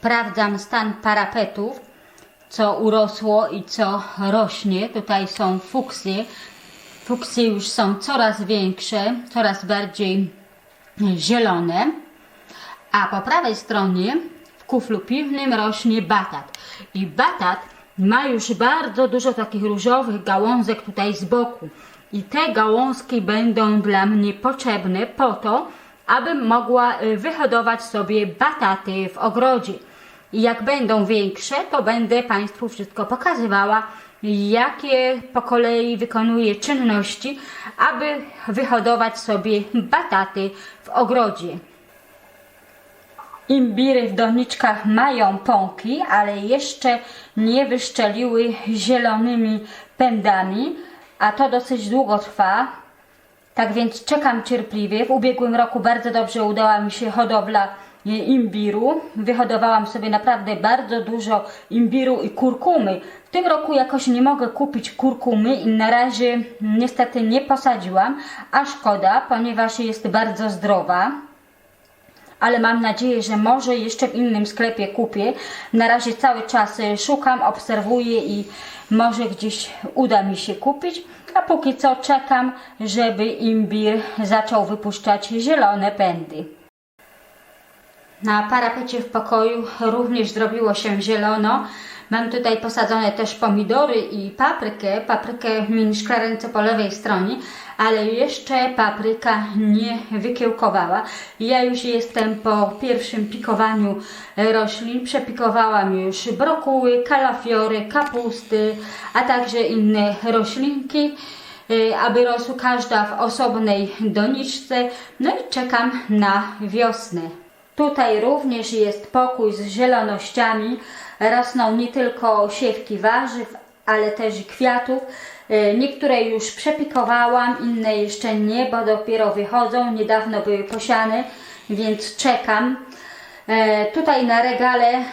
sprawdzam stan parapetów, co urosło i co rośnie. Tutaj są fuksy. Fuksy już są coraz większe, coraz bardziej zielone. A po prawej stronie w kuflu piwnym rośnie batat. I batat ma już bardzo dużo takich różowych gałązek tutaj z boku. I te gałązki będą dla mnie potrzebne po to, abym mogła y, wyhodować sobie bataty w ogrodzie. I jak będą większe, to będę Państwu wszystko pokazywała, jakie po kolei wykonuję czynności, aby wyhodować sobie bataty w ogrodzie. Imbiry w doniczkach mają pąki, ale jeszcze nie wyszczeliły zielonymi pędami, a to dosyć długo trwa. Tak więc czekam cierpliwie. W ubiegłym roku bardzo dobrze udała mi się hodowla imbiru. Wyhodowałam sobie naprawdę bardzo dużo imbiru i kurkumy. W tym roku jakoś nie mogę kupić kurkumy i na razie niestety nie posadziłam, a szkoda, ponieważ jest bardzo zdrowa ale mam nadzieję, że może jeszcze w innym sklepie kupię. Na razie cały czas szukam, obserwuję i może gdzieś uda mi się kupić. A póki co czekam, żeby imbir zaczął wypuszczać zielone pędy. Na parapecie w pokoju również zrobiło się zielono. Mam tutaj posadzone też pomidory i paprykę. Paprykę mini szklarence po lewej stronie, ale jeszcze papryka nie wykiełkowała. Ja już jestem po pierwszym pikowaniu roślin. Przepikowałam już brokuły, kalafiory, kapusty, a także inne roślinki y, aby rosły każda w osobnej doniczce. No i czekam na wiosnę. Tutaj również jest pokój z zielonościami. Rosną nie tylko siewki warzyw, ale też i kwiatów. E, Niektóre już przepikowałam, inne jeszcze nie, bo dopiero wychodzą. Niedawno były posiane, więc czekam. E, Tutaj na regale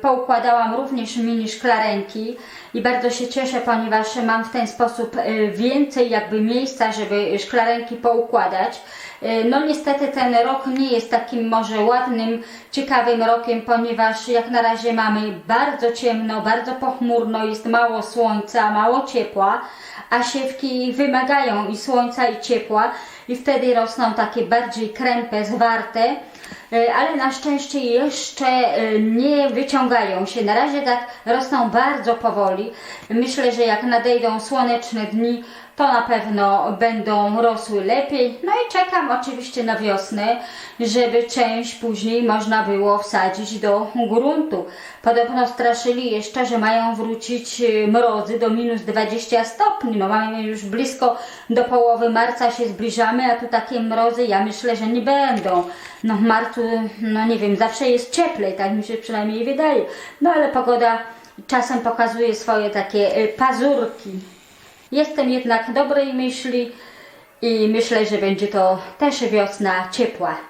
poukładałam również mini szklarenki i bardzo się cieszę, ponieważ mam w ten sposób e, więcej jakby miejsca, żeby szklarenki poukładać. E, No niestety ten rok nie jest takim może ładnym, ciekawym rokiem, ponieważ jak na razie mamy bardzo ciemno, bardzo pochmurno, jest mało słońca, mało ciepła, a siewki wymagają i słońca i ciepła i wtedy rosną takie bardziej krępe, zwarte. E, ale na szczęście jeszcze e, nie wyciągają się. Na razie tak rosną bardzo powoli. Myślę, że jak nadejdą słoneczne dni, to na pewno będą rosły lepiej. No i czekam oczywiście na wiosnę, żeby część później można było wsadzić do gruntu. Podobno straszyli jeszcze, że mają wrócić e, mrozy do minus 20 stopni. No mamy już blisko do połowy marca się zbliżamy, a tu takie mrozy ja myślę, że nie będą. No w marcu, no nie wiem, zawsze jest cieplej, tak mi się przynajmniej wydaje. No ale pogoda czasem pokazuje swoje takie e, pazurki. Jestem jednak dobrej myśli i myślę, że będzie to też wiosna ciepła.